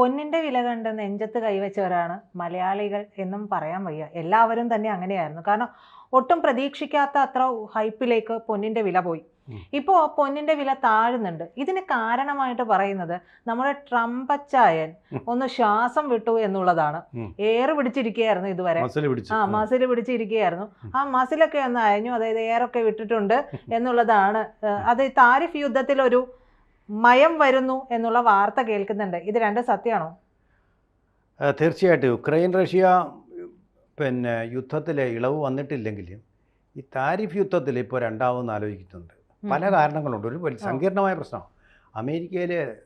പൊന്നിന്റെ വില കണ്ട് നെഞ്ചത്ത് കൈവച്ചവരാണ് മലയാളികൾ എന്നും പറയാൻ വയ്യ. എല്ലാവരും തന്നെ അങ്ങനെയായിരുന്നു. കാരണം ഒട്ടും പ്രതീക്ഷിക്കാത്ത അത്ര ഹൈപ്പിലേക്ക് പൊന്നിന്റെ വില പോയി. ഇപ്പോൾ പൊന്നിന്റെ വില താഴുന്നുണ്ട്. ഇതിന് കാരണമായിട്ട് പറയുന്നത് നമ്മുടെ ട്രംപച്ചായൻ. ഒന്ന് ശ്വാസം വിട്ടു എന്നുള്ളതാണ്. ഏറ് പിടിച്ചിരിക്കുകയായിരുന്നു ഇതുവരെ. ആ മസിൽ പിടിച്ചിരിക്കുകയായിരുന്നു. ആ മസിലൊക്കെ ഒന്ന് അയഞ്ഞു. അതായത് ഏറൊക്കെ വിട്ടിട്ടുണ്ട് എന്നുള്ളതാണ്. അത് താരിഫ് യുദ്ധത്തിൽ ഒരു മയം വരുന്നു എന്നുള്ള വാർത്ത കേൾക്കുന്നുണ്ട്. ഇത് രണ്ട് സത്യമാണോ? തീർച്ചയായിട്ടും. യുക്രൈൻ റഷ്യ പിന്നെ യുദ്ധത്തിൽ ഇളവ് വന്നിട്ടില്ലെങ്കിലും ഈ താരിഫ് യുദ്ധത്തിൽ ഇപ്പോൾ രണ്ടാമെന്ന് ആലോചിക്കുന്നുണ്ട്. പല കാരണങ്ങളുണ്ട്. ഒരു വലിയ സങ്കീർണമായ പ്രശ്നമാണ് അമേരിക്കയിലെ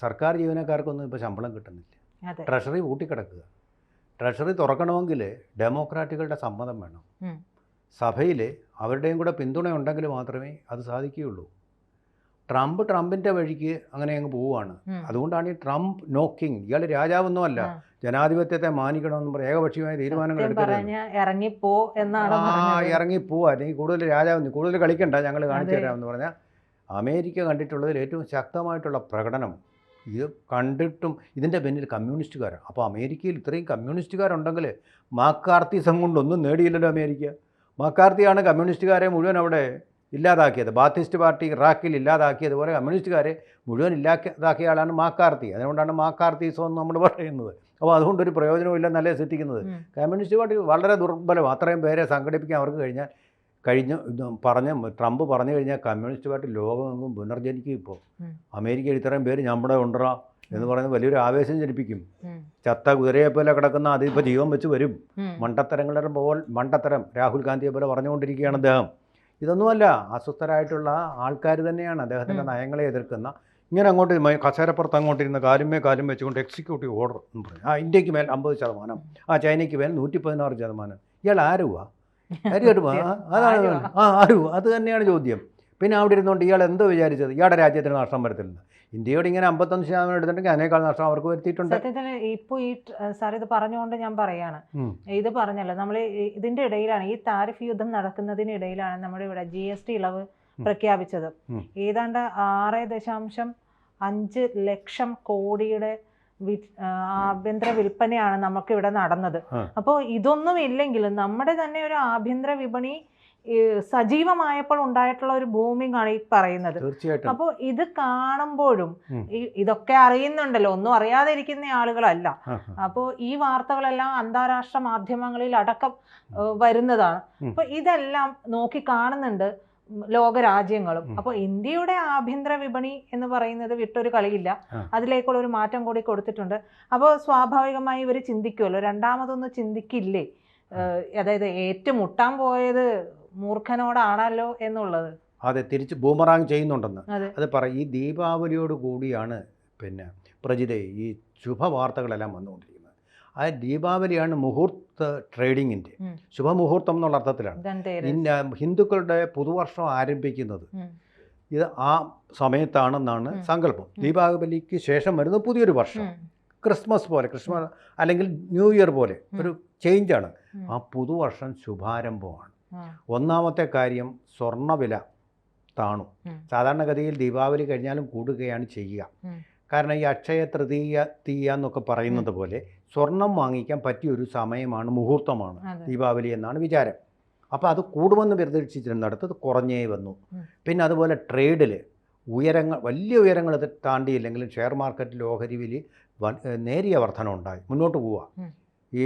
സർക്കാർ ജീവനക്കാർക്കൊന്നും ഇപ്പോൾ ശമ്പളം കിട്ടുന്നില്ല. ട്രഷറി പൂട്ടിക്കിടക്കുക. ട്രഷറി തുറക്കണമെങ്കിൽ ഡെമോക്രാറ്റുകളുടെ സമ്മതം വേണം. സഭയിൽ അവരുടെയും കൂടെ പിന്തുണ ഉണ്ടെങ്കിൽ മാത്രമേ അത് സാധിക്കുകയുള്ളൂ. ട്രംപ് ട്രംപിന്റെ വഴിക്ക് അങ്ങനെ അങ്ങ് പോവുകയാണ്. അതുകൊണ്ടാണ് ഈ ട്രംപ് നോക്കിങ് ഇയാൾ രാജാവൊന്നും അല്ല ജനാധിപത്യത്തെ മാനിക്കണമെന്ന് പറയും ഏകപക്ഷീയമായ തീരുമാനങ്ങൾ ഇറങ്ങിപ്പോ എന്നാണ് ആ പറഞ്ഞത്? ഇറങ്ങി പോവാ അല്ലെങ്കിൽ കൂടുതൽ രാജാവ് കൂടുതൽ കളിക്കണ്ട. ഞങ്ങൾ കാണിച്ചു തരാമെന്ന് പറഞ്ഞാൽ അമേരിക്ക കണ്ടിട്ടുള്ളതിൽ ഏറ്റവും ശക്തമായിട്ടുള്ള പ്രകടനം ഇത് കണ്ടിട്ടും ഇതിന്റെ പിന്നിൽ കമ്മ്യൂണിസ്റ്റുകാരാണ്. അപ്പോൾ അമേരിക്കയിൽ ഇത്രയും കമ്മ്യൂണിസ്റ്റുകാരുണ്ടെങ്കിൽ മാക്കാർത്തിസം കൊണ്ടൊന്നും നേടിയില്ലല്ലോ അമേരിക്ക. മാക്കാർത്തിയാണ് കമ്മ്യൂണിസ്റ്റുകാരെ മുഴുവൻ അവിടെ ഇല്ലാതാക്കിയത്. ബാത്തിസ്റ്റ് പാർട്ടി ഇറാഖിൽ ഇല്ലാതാക്കിയതുപോലെ കമ്മ്യൂണിസ്റ്റുകാരെ മുഴുവൻ ഇല്ലാതാക്കിയ ആളാണ് മാക്കാർത്തി. അതുകൊണ്ടാണ് മാക്കാർത്തിസം എന്ന് നമ്മൾ പറയുന്നത്. അപ്പോൾ അതുകൊണ്ടൊരു പ്രയോജനമില്ലെന്നല്ലേ നല്ല സിദ്ധിക്കുന്നത് കമ്മ്യൂണിസ്റ്റ് പാർട്ടി വളരെ ദുർബലം. അത്രയും പേരെ സംഘടിപ്പിക്കാൻ അവർക്ക് കഴിഞ്ഞാൽ കഴിഞ്ഞ. പറഞ്ഞ ട്രംപ് പറഞ്ഞു കഴിഞ്ഞാൽ കമ്മ്യൂണിസ്റ്റ് പാർട്ടി ലോകമെങ്ങും പുനർജനിക്കും ഇപ്പോൾ. അമേരിക്കയിൽ ഇത്രയും പേര് നമ്മുടെ ഉണ്ടറ എന്ന് പറയുന്നത് വലിയൊരു ആവേശം ജനിപ്പിക്കും. ചത്ത കുതിരയെ പോലെ കിടക്കുന്ന അതിപ്പോൾ ജീവൻ വെച്ച് വരും. മണ്ടത്തരങ്ങളുടെ പോൽ മണ്ടത്തരം രാഹുൽ ഗാന്ധിയെ പോലെ പറഞ്ഞുകൊണ്ടിരിക്കുകയാണ് അദ്ദേഹം. ഇതൊന്നുമല്ല അസ്വസ്ഥരായിട്ടുള്ള ആൾക്കാർ തന്നെയാണ് അദ്ദേഹത്തിന്റെ നയങ്ങളെ എതിർക്കുന്ന. ഇങ്ങനെ അങ്ങോട്ട് കസേരപ്പുറത്ത് കസേരപ്പുറത്ത് അങ്ങോട്ടിരുന്ന കാലുമേ കാലും വെച്ചുകൊണ്ട് എക്സിക്യൂട്ടീവ് ഓർഡർ എന്ന് പറയും. ആ ഇന്ത്യയ്ക്ക് മേൽ അമ്പത് ശതമാനം ആ ചൈനയ്ക്ക് മേൽ നൂറ്റി പതിനാറ് ശതമാനം. ഇയാൾ ആരുവാ? ആ, അതാണ് ആരുവാ? ആ ആരു അത് തന്നെയാണ് ചോദ്യം. പിന്നെ അവിടെ ഇരുന്നുകൊണ്ട് ഇയാൾ എന്തോ വിചാരിച്ചത്? ഇയാളുടെ രാജ്യത്തിന് നഷ്ടം വരത്തില്ല ഇന്ത്യയോട് ഇങ്ങനെ അമ്പത്തൊന്ന് ശതമാനം എടുത്തിട്ടുണ്ടെങ്കിൽ അതിനേക്കാൾ നഷ്ടം അവർക്ക് വരുത്തിയിട്ടുണ്ട് സത്യത്തിന് ഇപ്പൊ ഈ സാർ ഇത് പറഞ്ഞുകൊണ്ട് ഞാൻ പറയാണ് ഇത് പറഞ്ഞല്ലോ നമ്മൾ ഇതിന്റെ ഇടയിലാണ് ഈ താരിഫ് യുദ്ധം നടക്കുന്നതിനിടയിലാണ് നമ്മുടെ ഇവിടെ ജി എസ് ടി ഇളവ്. പ്രഖ്യാപിച്ചത്. ഏതാണ്ട് ആറ് ദശാംശം അഞ്ച് ലക്ഷം കോടിയുടെ ആഭ്യന്തര വിൽപ്പനയാണ് നമുക്ക് ഇവിടെ നടന്നത്. അപ്പോൾ ഇതൊന്നും ഇല്ലെങ്കിലും നമ്മുടെ തന്നെ ഒരു ആഭ്യന്തര വിപണി സജീവമായപ്പോൾ ഉണ്ടായിട്ടുള്ള ഒരു ബൂമിംഗ് ആണ് ഈ പറയുന്നത്. അപ്പോൾ ഇത് കാണുമ്പോഴും ഇതൊക്കെ അറിയുന്നുണ്ടല്ലോ. ഒന്നും അറിയാതെ ഇരിക്കുന്ന ആളുകളല്ല. അപ്പോൾ ഈ വാർത്തകളെല്ലാം അന്താരാഷ്ട്ര മാധ്യമങ്ങളിൽ അടക്കം വരുന്നതാണ്. അപ്പോൾ ഇതെല്ലാം നോക്കി കാണുന്നുണ്ട് ലോകരാജ്യങ്ങളും. അപ്പോൾ ഇന്ത്യയുടെ ആഭ്യന്തര വിപണി എന്ന് പറയുന്നത് വിട്ടൊരു കളിയില്ല. അതിലേക്കുള്ള ഒരു മാറ്റം കൂടി കൊടുത്തിട്ടുണ്ട്. അപ്പോൾ സ്വാഭാവികമായി ഇവർ ചിന്തിക്കുമല്ലോ. രണ്ടാമതൊന്നും ചിന്തിക്കില്ലേ? അതായത് ഏറ്റുമുട്ടാൻ പോയത് മൂർഖനോടാണല്ലോ എന്നുള്ളത്. അതെ തിരിച്ച് ബൂമറാങ് ചെയ്യുന്നുണ്ടെന്ന്. അത്. പറ ഈ ദീപാവലിയോട് കൂടിയാണ് പിന്നെ പ്രജിതെ ഈ ശുഭവാർത്തകളെല്ലാം വന്നുകൊണ്ടിരിക്കുന്നത്. ആ ദീപാവലിയാണ് മുഹൂർത്ത ട്രേഡിങ്ങിന്റെ ശുഭമുഹൂർത്തം എന്നുള്ള അർത്ഥത്തിലാണ്. ഇന്ന ഹിന്ദുക്കളുടെ പുതുവർഷം ആരംഭിക്കുന്നത്. ഇത് ആ സമയത്താണെന്നാണ്. സങ്കല്പം. ദീപാവലിക്ക് ശേഷം വരുന്ന പുതിയൊരു വർഷം. ക്രിസ്മസ് പോലെ ക്രിസ്മസ് അല്ലെങ്കിൽ ന്യൂ ഇയർ പോലെ ഒരു ചേഞ്ചാണ്. ആ പുതുവർഷം ശുഭാരംഭമാണ്. ഒന്നാമത്തെ കാര്യം സ്വർണവില താണു. സാധാരണഗതിയിൽ ദീപാവലി കഴിഞ്ഞാലും കൂടുകയാണ് ചെയ്യുക. കാരണം ഈ അക്ഷയ തൃതീയ തീയ എന്നൊക്കെ പറയുന്നത് പോലെ സ്വർണം വാങ്ങിക്കാൻ പറ്റിയൊരു സമയമാണ് മുഹൂർത്തമാണ് ദീപാവലി എന്നാണ് വിചാരം. അപ്പോൾ അത് കൂടുമെന്ന് പ്രതീക്ഷിച്ചിരുന്നിടത്ത് അത് കുറഞ്ഞേ വന്നു. പിന്നെ അതുപോലെ ട്രേഡിൽ ഉയരങ്ങൾ വലിയ ഉയരങ്ങൾ താണ്ടിയില്ലെങ്കിലും ഷെയർ മാർക്കറ്റിൽ ഓഹരി വിലി നേരിയ വർധന ഉണ്ടായി മുന്നോട്ട് പോവുക ഈ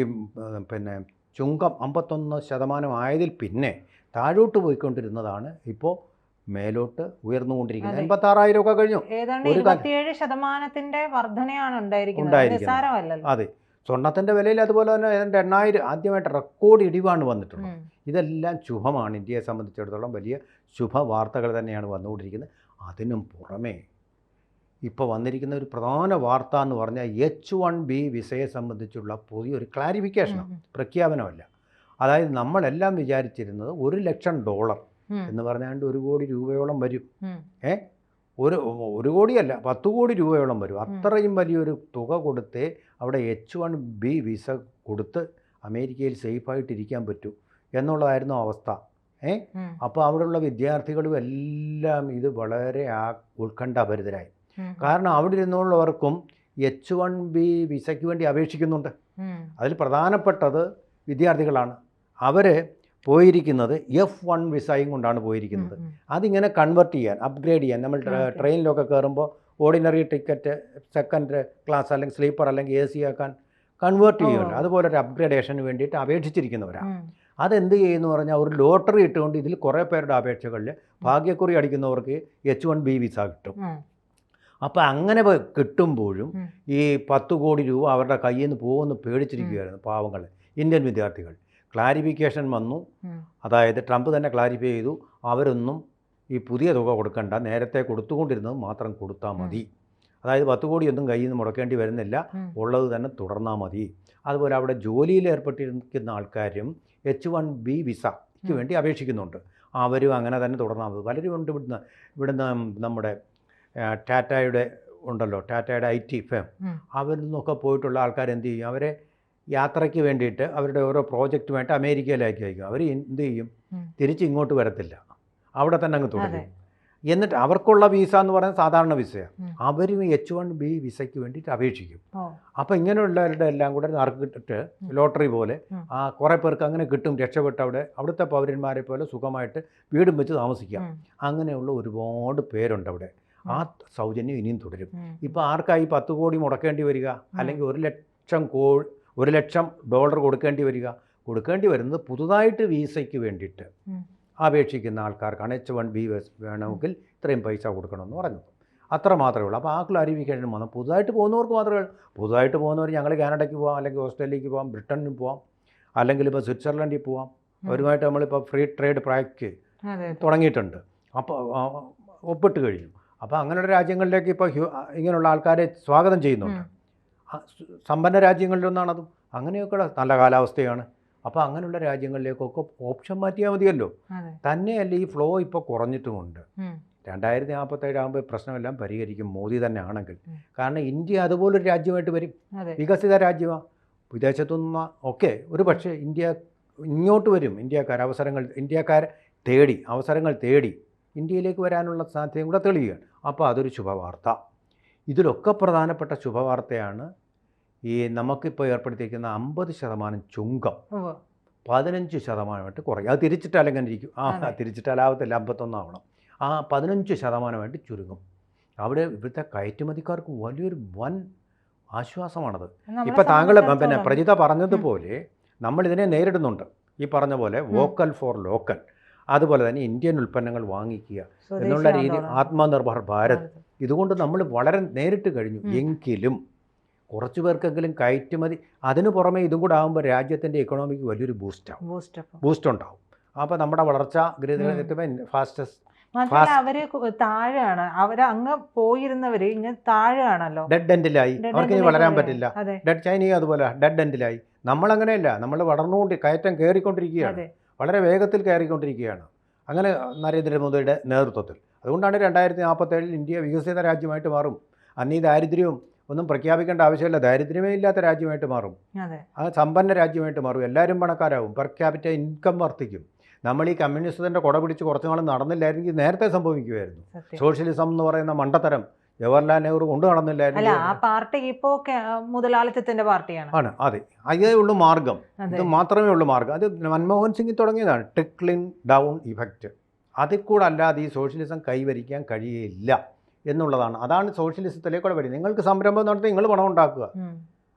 പിന്നെ ചുങ്കം അമ്പത്തൊന്ന് ശതമാനം ആയതിൽ പിന്നെ താഴോട്ട് പോയിക്കൊണ്ടിരുന്നതാണ് ഇപ്പോൾ മേലോട്ട് ഉയർന്നുകൊണ്ടിരിക്കുന്നത്. എൺപത്തി എൺപത്താറായിരം ഒക്കെ കഴിഞ്ഞു. ഏതാണ്ട് ശതമാനത്തിന്റെ വർധനയാണ് ഉണ്ടായിരിക്കുന്നത്. ഉണ്ടായിരിക്കുന്നത്. അതെ. സ്വർണത്തിന്റെ വിലയിൽ അതുപോലെ തന്നെ ഏതാണ്ട് എണ്ണായിരം ആദ്യമായിട്ട് റെക്കോർഡ് ഇടിവാണ് വന്നിട്ടുള്ളത്. ഇതെല്ലാം ശുഭമാണ്. ഇന്ത്യയെ സംബന്ധിച്ചിടത്തോളം വലിയ ശുഭ വാർത്തകൾ തന്നെയാണ് വന്നുകൊണ്ടിരിക്കുന്നത്. അതിനും പുറമേ ഇപ്പോൾ വന്നിരിക്കുന്ന ഒരു പ്രധാന വാർത്ത എന്ന് പറഞ്ഞാൽ എച്ച് വൺ ബി വിസയെ സംബന്ധിച്ചുള്ള പുതിയൊരു ക്ലാരിഫിക്കേഷനാണ് പ്രഖ്യാപനമല്ല. അതായത് നമ്മളെല്ലാം വിചാരിച്ചിരുന്നത് ഒരു ലക്ഷം ഡോളർ എന്ന് പറഞ്ഞാണ്ട് ഒരു കോടി രൂപയോളം വരും. ഏ? ഒരു ഒരു കോടിയല്ല പത്ത് കോടി രൂപയോളം വരും. അത്രയും വലിയൊരു തുക കൊടുത്തേ അവിടെ എച്ച് വൺ ബി വിസ കൊടുത്ത് അമേരിക്കയിൽ സേഫായിട്ടിരിക്കാൻ പറ്റൂ എന്നുള്ളതായിരുന്നു അവസ്ഥ. ഏ? അപ്പോൾ അവിടെയുള്ള വിദ്യാർത്ഥികളും എല്ലാം ഇത് വളരെ ആ ഉത്കണ്ഠാഭരിതരായി. കാരണം അവിടെ ഇരുന്നുള്ളവർക്കും എച്ച് വൺ ബി വിസയ്ക്ക് വേണ്ടി അപേക്ഷിക്കുന്നുണ്ട്. അതിൽ പ്രധാനപ്പെട്ടത് വിദ്യാർത്ഥികളാണ്. അവർ പോയിരിക്കുന്നത് എഫ് വൺ വിസയും കൊണ്ടാണ് പോയിരിക്കുന്നത്. അതിങ്ങനെ കൺവെർട്ട് ചെയ്യാൻ അപ്ഗ്രേഡ് ചെയ്യാൻ. നമ്മൾ. ട്രെയിനിലൊക്കെ കയറുമ്പോൾ ഓർഡിനറി ടിക്കറ്റ് സെക്കൻഡ് ക്ലാസ് അല്ലെങ്കിൽ സ്ലീപ്പർ അല്ലെങ്കിൽ എ സി ആക്കാൻ കൺവേർട്ട് ചെയ്യുന്നുണ്ട് അതുപോലെ ഒരു അപ്ഗ്രേഡേഷന് വേണ്ടിയിട്ട് അപേക്ഷിച്ചിരിക്കുന്നവരാണ്. അതെന്ത് ചെയ്യുന്നു പറഞ്ഞാൽ ഒരു ലോട്ടറി ഇട്ടുകൊണ്ട് ഇതിൽ കുറേ പേരുടെ അപേക്ഷകളിൽ ഭാഗ്യക്കുറി അടിക്കുന്നവർക്ക് എച്ച് വൺ ബി വിസ കിട്ടും. അപ്പോൾ അങ്ങനെ കിട്ടുമ്പോഴും ഈ പത്ത് കോടി രൂപ അവരുടെ കയ്യിൽ നിന്ന് പോകുമെന്ന് പേടിച്ചിരിക്കുകയായിരുന്നു പാവങ്ങൾ ഇന്ത്യൻ വിദ്യാർത്ഥികൾ. ക്ലാരിഫിക്കേഷൻ വന്നു. അതായത് ട്രംപ് തന്നെ ക്ലാരിഫൈ ചെയ്തു. അവരൊന്നും ഈ പുതിയ തുക കൊടുക്കണ്ട. നേരത്തെ കൊടുത്തുകൊണ്ടിരുന്നത് മാത്രം കൊടുത്താൽ മതി. അതായത് പത്ത് കോടിയൊന്നും കയ്യിൽ നിന്ന് മുടക്കേണ്ടി വരുന്നില്ല. ഉള്ളത് തന്നെ തുടർന്നാൽ മതി. അതുപോലെ അവിടെ ജോലിയിൽ ഏർപ്പെട്ടിരിക്കുന്ന ആൾക്കാരും എച്ച് വൺ ബി വിസയ്ക്ക് വേണ്ടി അപേക്ഷിക്കുന്നുണ്ട്. അവരും അങ്ങനെ തന്നെ തുടർന്നാൽ മതി. പലരും ഉണ്ട് ഇവിടുന്ന് ഇവിടുന്ന് നമ്മുടെ ടാറ്റയുടെ ഉണ്ടല്ലോ ടാറ്റയുടെ ഐ ടി ഫേം. അവരിൽ നിന്നൊക്കെ പോയിട്ടുള്ള ആൾക്കാർ എന്ത് ചെയ്യും? അവരെ യാത്രയ്ക്ക് വേണ്ടിയിട്ട് അവരുടെ ഓരോ പ്രോജക്റ്റുമായിട്ട് അമേരിക്കയിലേക്ക് അയക്കും. അവർ എന്ത് ചെയ്യും? തിരിച്ച് ഇങ്ങോട്ട് വരത്തില്ല. അവിടെ തന്നെ അങ്ങ്. തുടരും. എന്നിട്ട് അവർക്കുള്ള വിസ എന്ന് പറയുന്നത് സാധാരണ വിസയാണ്. അവരും എച്ച് വൺ ബി വിസയ്ക്ക് വേണ്ടിയിട്ട് അപേക്ഷിക്കും. അപ്പോൾ ഇങ്ങനെയുള്ളവരുടെ എല്ലാം കൂടെ നറുക്കിട്ടിട്ട്. ലോട്ടറി പോലെ ആ കുറേ പേർക്ക് അങ്ങനെ കിട്ടും രക്ഷപ്പെട്ട് അവിടെ അവിടുത്തെ പൗരന്മാരെ പോലെ സുഖമായിട്ട് വീടും വെച്ച് താമസിക്കാം. അങ്ങനെയുള്ള ഒരുപാട് പേരുണ്ട് അവിടെ. ആ സൗജന്യം ഇനിയും തുടരും. ഇപ്പോൾ ആർക്കായി പത്ത് കോടി മുടക്കേണ്ടി വരിക? അല്ലെങ്കിൽ ഒരു ലക്ഷം കോ ഒരു ലക്ഷം ഡോളർ കൊടുക്കേണ്ടി വരിക? കൊടുക്കേണ്ടി വരുന്നത് പുതുതായിട്ട് വീസയ്ക്ക് വേണ്ടിയിട്ട്. അപേക്ഷിക്കുന്ന ആൾക്കാർക്കാണ് എച്ച് വൺ ബി വേണമെങ്കിൽ ഇത്രയും പൈസ കൊടുക്കണമെന്ന് പറഞ്ഞു അത്ര മാത്രമേ ഉള്ളൂ. അപ്പോൾ ആ ക്ലാരിഫിക്കേഷൻ വന്നു. പുതുതായിട്ട് പോകുന്നവർക്ക് മാത്രമേ ഉള്ളൂ. പുതുതായിട്ട് പോകുന്നവർ ഞങ്ങൾ കാനഡയ്ക്ക് പോകാം അല്ലെങ്കിൽ ഓസ്ട്രേലിയക്ക് പോകാം ബ്രിട്ടനിൽ പോകാം അല്ലെങ്കിൽ ഇപ്പോൾ സ്വിറ്റ്സർലൻഡിൽ പോകാം. അവരുമായിട്ട് നമ്മളിപ്പോൾ ഫ്രീ ട്രേഡ് പ്രാക്ട് തുടങ്ങിയിട്ടുണ്ട്. അപ്പോൾ ഒപ്പിട്ട് കഴിഞ്ഞു. അപ്പോൾ അങ്ങനെയുള്ള രാജ്യങ്ങളിലേക്ക് ഇപ്പോൾ ഇങ്ങനെയുള്ള ആൾക്കാരെ സ്വാഗതം ചെയ്യുന്നുണ്ട്. സമ്പന്ന രാജ്യങ്ങളിലൊന്നാണതും. അങ്ങനെയൊക്കെയുള്ള നല്ല കാലാവസ്ഥയാണ്. അപ്പോൾ അങ്ങനെയുള്ള രാജ്യങ്ങളിലേക്കൊക്കെ ഓപ്ഷൻ മാറ്റിയാൽ മതിയല്ലോ. തന്നെയല്ല ഈ ഫ്ലോ ഇപ്പോൾ കുറഞ്ഞിട്ടുമുണ്ട്. രണ്ടായിരത്തി നാൽപ്പത്തേഴാകുമ്പോൾ പ്രശ്നമെല്ലാം പരിഹരിക്കും മോദി തന്നെ ആണെങ്കിൽ കാരണം ഇന്ത്യ അതുപോലൊരു രാജ്യമായിട്ട് വരും. വികസിത രാജ്യമാണ് വിദേശത്തുനിന്ന് ഒക്കെ ഒരു പക്ഷേ ഇന്ത്യ ഇങ്ങോട്ട് വരും. ഇന്ത്യക്കാർ അവസരങ്ങൾ ഇന്ത്യക്കാർ തേടി അവസരങ്ങൾ തേടി ഇന്ത്യയിലേക്ക് വരാനുള്ള സാധ്യത കൂടെ തെളിയുകയാണ്. അപ്പോൾ അതൊരു ശുഭവാർത്ത. ഇതിലൊക്കെ പ്രധാനപ്പെട്ട ശുഭവാർത്തയാണ് ഈ നമുക്കിപ്പോൾ ഏർപ്പെടുത്തിയിരിക്കുന്ന അമ്പത് ശതമാനം ചുങ്കം. പതിനഞ്ച് ശതമാനമായിട്ട് കുറയും. അത് തിരിച്ചിട്ടാൽ എങ്ങനെ ഇരിക്കും ആ. തിരിച്ചിട്ടാലാവത്തില്ല. അമ്പത്തൊന്നാവണം. ആ പതിനഞ്ച് ശതമാനമായിട്ട് ചുരുങ്ങും. അവിടെ ഇവിടുത്തെ കയറ്റുമതിക്കാർക്ക് വലിയൊരു വൻ ആശ്വാസമാണത്. ഇപ്പം താങ്കൾ പിന്നെ പ്രജിത പറഞ്ഞതുപോലെ നമ്മളിതിനെ നേരിടുന്നുണ്ട്. ഈ പറഞ്ഞ പോലെ വോക്കൽ ഫോർ ലോക്കൽ. അതുപോലെ തന്നെ ഇന്ത്യൻ ഉൽപ്പന്നങ്ങൾ വാങ്ങിക്കുക എന്നുള്ള രീതി ആത്മനിർഭർ ഭാരത്. ഇതുകൊണ്ട് നമ്മൾ വളരെ നേരിട്ട് കഴിഞ്ഞു. എങ്കിലും കുറച്ച് പേർക്കെങ്കിലും കയറ്റുമതി അതിനു പുറമെ ഇതും കൂടെ ആകുമ്പോൾ രാജ്യത്തിന്റെ ഇക്കണോമിക്ക് വലിയൊരു ബൂസ്റ്റാവും ബൂസ്റ്റ് ഉണ്ടാവും. അപ്പോൾ നമ്മുടെ വളർച്ച ഫാസ്റ്റസ്റ്റ് മാത്രമല്ല Fast. അവർ കു- താഴെയാണ്. അവർ അങ്ങ് പോയിരുന്നവര് ഇങ്ങ് താഴെയാണല്ലോ. ഡെഡ് എൻഡിലായി അവർക്ക് ഇനി വളരാൻ പറ്റില്ല. ഡെഡ് ചൈനയും അതുപോലെ. ഡെഡ് എൻഡിലായി നമ്മളങ്ങനെയല്ല. നമ്മൾ വളർന്നുകൊണ്ട് കയറ്റം കയറിക്കൊണ്ടിരിക്കുകയാണ്. വളരെ വേഗത്തിൽ കയറിക്കൊണ്ടിരിക്കുകയാണ്. അങ്ങനെ നരേന്ദ്രമോദിയുടെ നേതൃത്വത്തിൽ. അതുകൊണ്ടാണ് രണ്ടായിരത്തി നാൽപ്പത്തേഴിൽ ഇന്ത്യ വികസിത രാജ്യമായിട്ട് മാറും. അന്നീ ഈ ദാരിദ്ര്യവും ഒന്നും പ്രഖ്യാപിക്കേണ്ട ആവശ്യമില്ല. ദാരിദ്ര്യമേ ഇല്ലാത്ത രാജ്യമായിട്ട് മാറും. അതെ. ആ സമ്പന്ന രാജ്യമായിട്ട് മാറും. എല്ലാവരും പണക്കാരാവും. പെർ ക്യാപിറ്റ ഇൻകം വർദ്ധിക്കും. നമ്മൾ ഈ കമ്മ്യൂണിസത്തിന്റെ കുട പിടിച്ച് കുറച്ചു നാൾ നടന്നില്ലായിരുന്നെങ്കിൽ നേരത്തെ സംഭവിക്കുമായിരുന്നു. സോഷ്യലിസം എന്ന് പറയുന്ന മണ്ടത്തരം ജവഹർലാൽ നെഹ്റു കൊണ്ടു അല്ല നടന്നില്ലായിരുന്നു ആ പാർട്ടി ഇപ്പോ മുതലാളിത്തത്തിന്റെ പാർട്ടിയാണ്. ആണ് അതെ. അതേ ഉള്ളൂ മാർഗം. ഇത് മാത്രമേ ഉള്ളൂ മാർഗം. അത് മൻമോഹൻ സിംഗ് തുടങ്ങിയതാണ്. Trickle down effect. അതിൽ കൂടെ അല്ലാതെ ഈ സോഷ്യലിസം കൈവരിക്കാൻ കഴിയില്ല എന്നുള്ളതാണ്. അതാണ് സോഷ്യലിസത്തിലേക്കൂടെ വരുന്നത്. നിങ്ങൾക്ക് സംരംഭം നടത്തി നിങ്ങൾ പണം ഉണ്ടാക്കുക.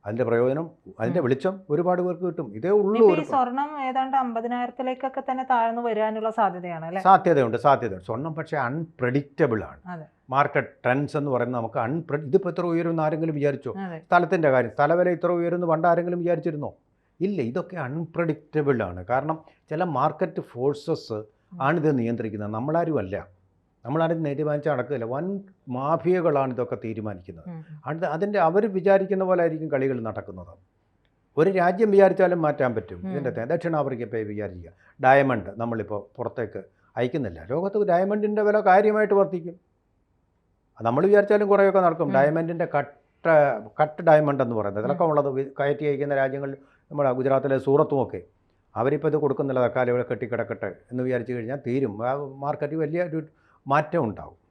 അതിന്റെ പ്രയോജനം അതിന്റെ വെളിച്ചം ഒരുപാട് പേർക്ക് കിട്ടും. ഇതേ ഉള്ളൂ സ്വർണം ഏതാണ്ട് അമ്പതിനായിരത്തിലേക്കൊക്കെ തന്നെ താഴ്ന്നു വരാനുള്ള സാധ്യതയാണ് സാധ്യതയുണ്ട് സാധ്യതയുണ്ട്. സ്വർണം പക്ഷേ അൺപ്രഡിക്റ്റബിൾ ആണ്. അതെ. മാർക്കറ്റ് ട്രെൻഡ്സ് എന്ന് പറയുന്നത് നമുക്ക് അൺപ്ര ഇതിപ്പോൾ എത്ര ഉയരുമെന്ന് ആരെങ്കിലും വിചാരിച്ചോ? സ്ഥലത്തിന്റെ കാര്യം സ്ഥലവില ഇത്ര ഉയരുമെന്ന് പണ്ട് ആരെങ്കിലും വിചാരിച്ചിരുന്നോ? ഇല്ല ഇതൊക്കെ അൺപ്രഡിക്റ്റബിൾ ആണ്. കാരണം ചില മാർക്കറ്റ് ഫോഴ്സസ് ആണിത് നിയന്ത്രിക്കുന്നത്. നമ്മളാരും അല്ല. നമ്മളാരും തീരുമാനിച്ച് നടക്കില്ല വൻ മാഫിയകളാണ് ഇതൊക്കെ തീരുമാനിക്കുന്നത്. അത് അതിന്റെ അവർ വിചാരിക്കുന്ന പോലെ ആയിരിക്കും കളികൾ നടക്കുന്നത്. ഒരു രാജ്യം വിചാരിച്ചാലും മാറ്റാൻ പറ്റും. ഇതിന്റെ ദക്ഷിണാഫ്രിക്ക ഇപ്പോൾ വിചാരിക്കുക. ഡയമണ്ട് നമ്മളിപ്പോൾ പുറത്തേക്ക് അയക്കുന്നില്ല. ലോകത്ത് ഡയമണ്ടിന്റെ വില കാര്യമായിട്ട് വർദ്ധിക്കും. നമ്മൾ വിചാരിച്ചാലും കുറേയൊക്കെ നടക്കും. ഡയമണ്ടിന്റെ കട്ട് കട്ട് ഡയമണ്ട് എന്ന് പറയുന്നത്. ഇതിലൊക്കെ ഉള്ളത് കയറ്റി അയക്കുന്ന രാജ്യങ്ങളിൽ നമ്മുടെ ഗുജറാത്തിലെ സൂറത്തും ഒക്കെ അവരിപ്പോൾ ഇത് കൊടുക്കുന്നില്ല. തക്കാലം ഇവിടെ കെട്ടിക്കിടക്കട്ടെ എന്ന് വിചാരിച്ചു കഴിഞ്ഞാൽ തീരും. ആ മാർക്കറ്റ് വലിയ ഒരു മാറ്റം ഉണ്ടാവും.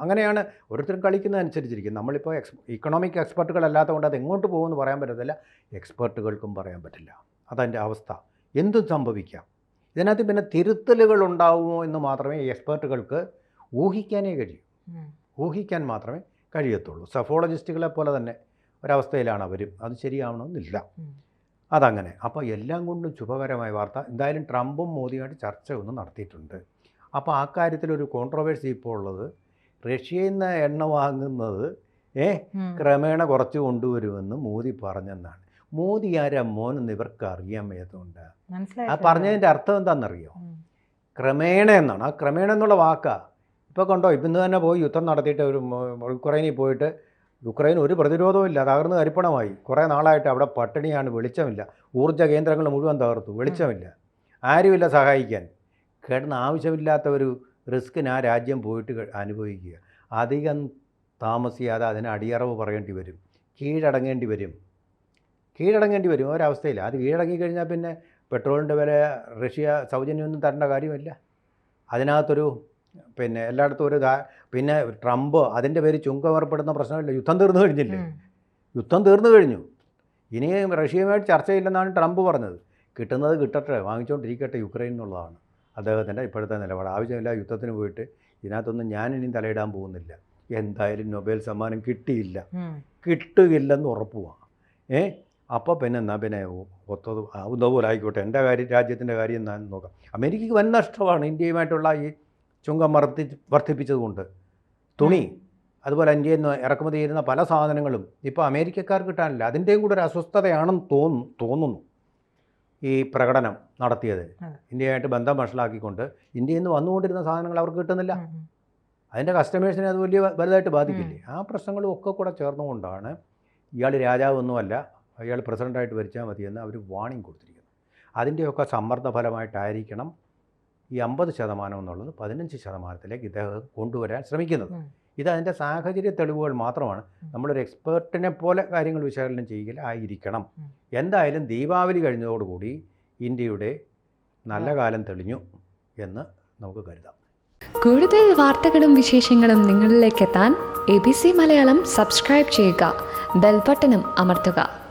അങ്ങനെയാണ് ഓരോരുത്തരും കളിക്കുന്നതനുസരിച്ചിരിക്കും നമ്മളിപ്പോൾ എക്സ് ഇക്കണോമിക് എക്സ്പെർട്ടുകളല്ലാത്ത കൊണ്ട് അത് എങ്ങോട്ട് പോകുമെന്ന് പറയാൻ പറ്റത്തില്ല. എക്സ്പെർട്ടുകൾക്കും പറയാൻ പറ്റില്ല. അതതിന്റെ അവസ്ഥ. എന്തും സംഭവിക്കാം. ഇതിനകത്ത് പിന്നെ തിരുത്തലുകൾ ഉണ്ടാവുമോ എന്ന് മാത്രമേ എക്സ്പെർട്ടുകൾക്ക് ഊഹിക്കാനേ കഴിയൂ. ഊഹിക്കാൻ മാത്രമേ കഴിയത്തുള്ളൂ. സഫോളജിസ്റ്റുകളെ പോലെ തന്നെ ഒരവസ്ഥയിലാണ് അവരും. അത് ശരിയാവണമെന്നില്ല. അതങ്ങനെ. അപ്പോൾ എല്ലാം കൊണ്ടും ശുഭകരമായ വാർത്ത. എന്തായാലും ട്രംപും മോദിയുമായിട്ട് ചർച്ച ഒന്ന് നടത്തിയിട്ടുണ്ട്. അപ്പോൾ ആ കാര്യത്തിലൊരു കോൺട്രവേഴ്സി ഇപ്പോൾ ഉള്ളത് റഷ്യയിൽ നിന്ന് എണ്ണ വാങ്ങുന്നത് ഏ ക്രമേണ കുറച്ച് കൊണ്ടുവരുമെന്ന് മോദി പറഞ്ഞെന്നാണ്. മോദി ആരാ? മോനെന്ന് ഇവർക്ക് അറിയാൻ വയ്യാത്തതുകൊണ്ട് ആ. പറഞ്ഞതിന്റെ അർത്ഥം എന്താണെന്നറിയോ? ക്രമേണ എന്നാണ്. ആ ക്രമേണ എന്നുള്ള വാക്കാ. ഇപ്പോൾ കണ്ടോ ഇപ്പം ഇന്ന് തന്നെ പോയി യുദ്ധം നടത്തിയിട്ട് ഒരു യുക്രൈനിൽ പോയിട്ട് യുക്രൈൻ ഒരു പ്രതിരോധവും ഇല്ല തകർന്ന് കരിപ്പണമായി കുറേ നാളായിട്ട് അവിടെ പട്ടിണിയാണ് വെളിച്ചമില്ല. ഊർജ കേന്ദ്രങ്ങൾ മുഴുവൻ തകർത്തു വെളിച്ചമില്ല. ആരുമില്ല സഹായിക്കാൻ. കിടന്ന് ആവശ്യമില്ലാത്ത ഒരു റിസ്കിന് ആ രാജ്യം പോയിട്ട് അനുഭവിക്കുക. അധികം താമസിയാതെ അതിന് അടിയറവ് പറയേണ്ടി വരും. കീഴടങ്ങേണ്ടി വരും. കീഴടങ്ങേണ്ടി വരും. ഒരവസ്ഥയിൽ അത് കീഴടങ്ങി കഴിഞ്ഞാൽ പിന്നെ പെട്രോളിന്റെ വില റഷ്യ സൗജന്യമൊന്നും തരേണ്ട കാര്യമില്ല. അതിനകത്തൊരു പിന്നെ എല്ലായിടത്തും ഒരു പിന്നെ ട്രംപ് അതിന്റെ പേര് ചുങ്കം ഏർപ്പെടുന്ന പ്രശ്നമില്ല. യുദ്ധം തീർന്നു കഴിഞ്ഞില്ലേ? യുദ്ധം തീർന്നു കഴിഞ്ഞു. ഇനി റഷ്യയുമായിട്ട് ചർച്ചയില്ലെന്നാണ് ട്രംപ് പറഞ്ഞത്. കിട്ടുന്നത് കിട്ടട്ടെ വാങ്ങിച്ചുകൊണ്ടിരിക്കട്ടെ യുക്രൈൻ എന്നുള്ളതാണ് അദ്ദേഹത്തിന്റെ ഇപ്പോഴത്തെ നിലപാട്. ആവശ്യമില്ല യുദ്ധത്തിന് പോയിട്ട് ഇതിനകത്തൊന്നും ഞാൻ ഇനി തലയിടാൻ പോകുന്നില്ല. എന്തായാലും നൊബേൽ സമ്മാനം കിട്ടിയില്ല. കിട്ടുകയില്ലെന്ന് ഉറപ്പുവാണ് ഏ? അപ്പോൾ പിന്നെ എന്നാൽ പിന്നെ ഒത്തത് ആവുന്ന ആയിക്കോട്ടെ. എന്റെ കാര്യം രാജ്യത്തിന്റെ കാര്യം നോക്കാം. അമേരിക്കയ്ക്ക് വൻ നഷ്ടമാണ് ഇന്ത്യയുമായിട്ടുള്ള ഈ ചുങ്കം വർദ്ധി വർദ്ധിപ്പിച്ചതുകൊണ്ട്. തുണി അതുപോലെ ഇന്ത്യയിൽ നിന്ന് ഇറക്കുമതി ചെയ്യുന്ന പല സാധനങ്ങളും ഇപ്പോൾ അമേരിക്കക്കാർക്ക് കിട്ടാനില്ല. അതിന്റെയും കൂടെ ഒരു അസ്വസ്ഥതയാണെന്ന് തോന്നുന്നു തോന്നുന്നു ഈ പ്രകടനം നടത്തിയത്. ഇന്ത്യയായിട്ട് ബന്ധം വഷളാക്കിക്കൊണ്ട് ഇന്ത്യയിൽ നിന്ന് വന്നുകൊണ്ടിരുന്ന സാധനങ്ങൾ അവർക്ക് കിട്ടുന്നില്ല. അതിന്റെ കസ്റ്റമേഴ്സിനെ അത് വലിയ വലുതായിട്ട് ബാധിക്കില്ലേ? ആ പ്രശ്നങ്ങളും ഒക്കെ കൂടെ ചേർന്നുകൊണ്ടാണ് ഇയാൾ രാജാവൊന്നുമല്ല അയാൾ പ്രസിഡന്റായിട്ട് ഭരിച്ചാൽ മതിയെന്ന് അവർ വാണിംഗ് കൊടുത്തിരിക്കുന്നത് അതിന്റെയൊക്കെ സമ്മർദ്ദ ഫലമായിട്ടായിരിക്കണം ഈ അമ്പത് ശതമാനം എന്നുള്ളത് പതിനഞ്ച് ശതമാനത്തിലേക്ക് ഇദ്ദേഹം കൊണ്ടുവരാൻ ശ്രമിക്കുന്നത്. ഇത് അതിന്റെ സാഹചര്യ തെളിവുകൾ മാത്രമാണ്. നമ്മളൊരു എക്സ്പേർട്ടിനെ പോലെ കാര്യങ്ങൾ വിശകലനം ചെയ്യുക ആയിരിക്കണം. എന്തായാലും ദീപാവലി കഴിഞ്ഞതോടുകൂടി ഇന്ത്യയുടെ നല്ല കാലം തെളിഞ്ഞു എന്ന് നമുക്ക് കരുതാം. കൂടുതൽ വാർത്തകളും വിശേഷങ്ങളും നിങ്ങളിലേക്ക് എത്താൻ A B C Malayalam subscribe ചെയ്യുക. ബെൽബട്ടനും അമർത്തുക.